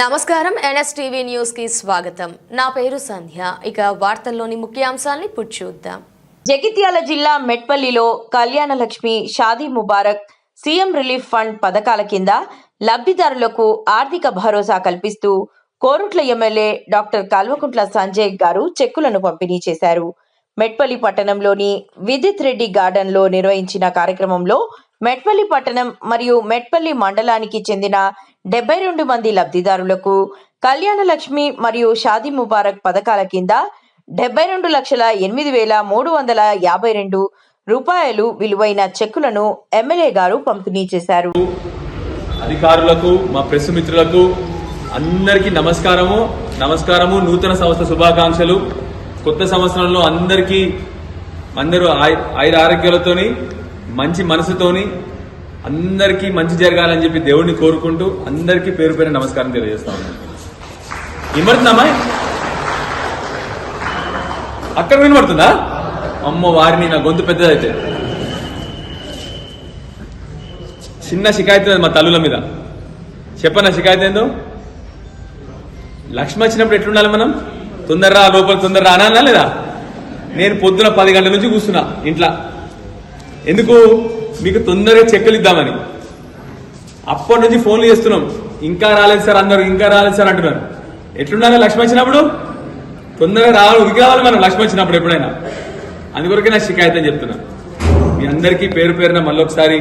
నమస్కారం ఎన్ఎస్టీవీ న్యూస్కి స్వాగతం. నా పేరు సంధ్య. ఇక వార్తల్లోని ముఖ్యాంశాల్ని చూద్దాం. జగిత్యాల జిల్లా మెట్పల్లిలో Kalyana Lakshmi Shaadi Mubarak CM relief fund పథకాల కింద లబ్ధిదారులకు ఆర్థిక భరోసా కల్పిస్తూ కోరుట్ల ఎమ్మెల్యే డాక్టర్ కల్వకుంట్ల సంజయ్ గారు చెక్కులను పంపిణీ చేశారు. మెట్పల్లి పట్టణంలోని విద్యుత్ రెడ్డి గార్డెన్లో నిర్వహించిన కార్యక్రమంలో మెట్పల్లి పట్టణం మరియు మెట్పల్లి మండలానికి చెందిన డెబ్బై రెండు మంది లబ్ధిదారులకు కళ్యాణ లక్ష్మి మరియు షాదీ ముబారక్ పథకాల కింద డెబ్బై రెండు లక్షల ఎనిమిది వేల మూడు వందల యాభై రెండు రూపాయలు విలువైన చెక్కులను ఎమ్మెల్యే గారు పంపిణీ చేశారు. అధికారులకు మా ప్రెస్ మిత్రులకు అందరికీ నమస్కారము. నమస్కారము. నూతన సంవత్సర శుభాకాంక్షలు. కొత్త సంవత్సరంలో అందరికీ అందరూ ఆయుర ఆరోగ్యాలతోని మంచి మనసుతోని అందరికీ మంచి జరగాలని చెప్పి దేవుడిని కోరుకుంటూ అందరికీ పేరు పేరు నమస్కారం తెలియజేస్తా వినబడుతుందమ్మా అక్కడ వినబడుతుందా? అమ్మ వారిని నా గొంతు పెద్దదైతే. చిన్న షికాయత్ మా తల్లుల మీద. చెప్పన్న షికాయత్ ఏందో? లక్ష్మి వచ్చినప్పుడు ఎట్లుండాలి మనం? తొందరరా లోపల తొందరరా అనాలా లేదా? నేను పొద్దున పది గంటల నుంచి కూర్చున్నా ఇంట్లో. ఎందుకు? మీకు తొందరగా చెక్కులు ఇద్దామని. అప్పటి నుంచి ఫోన్లు చేస్తున్నాం. ఇంకా రాలేదు సార్ అందరూ ఇంకా రాలేదు సార్ అంటున్నారు. ఎట్లుండాలి లక్ష్మి వచ్చినప్పుడు? తొందరగా రావాలి ఉరికి రావాలి మనం లక్ష్మి వచ్చినప్పుడు ఎప్పుడైనా. అందుకొరకే నా షికాయత్ అని చెప్తున్నా. మీ అందరికీ పేరు పేరున మళ్ళొకసారి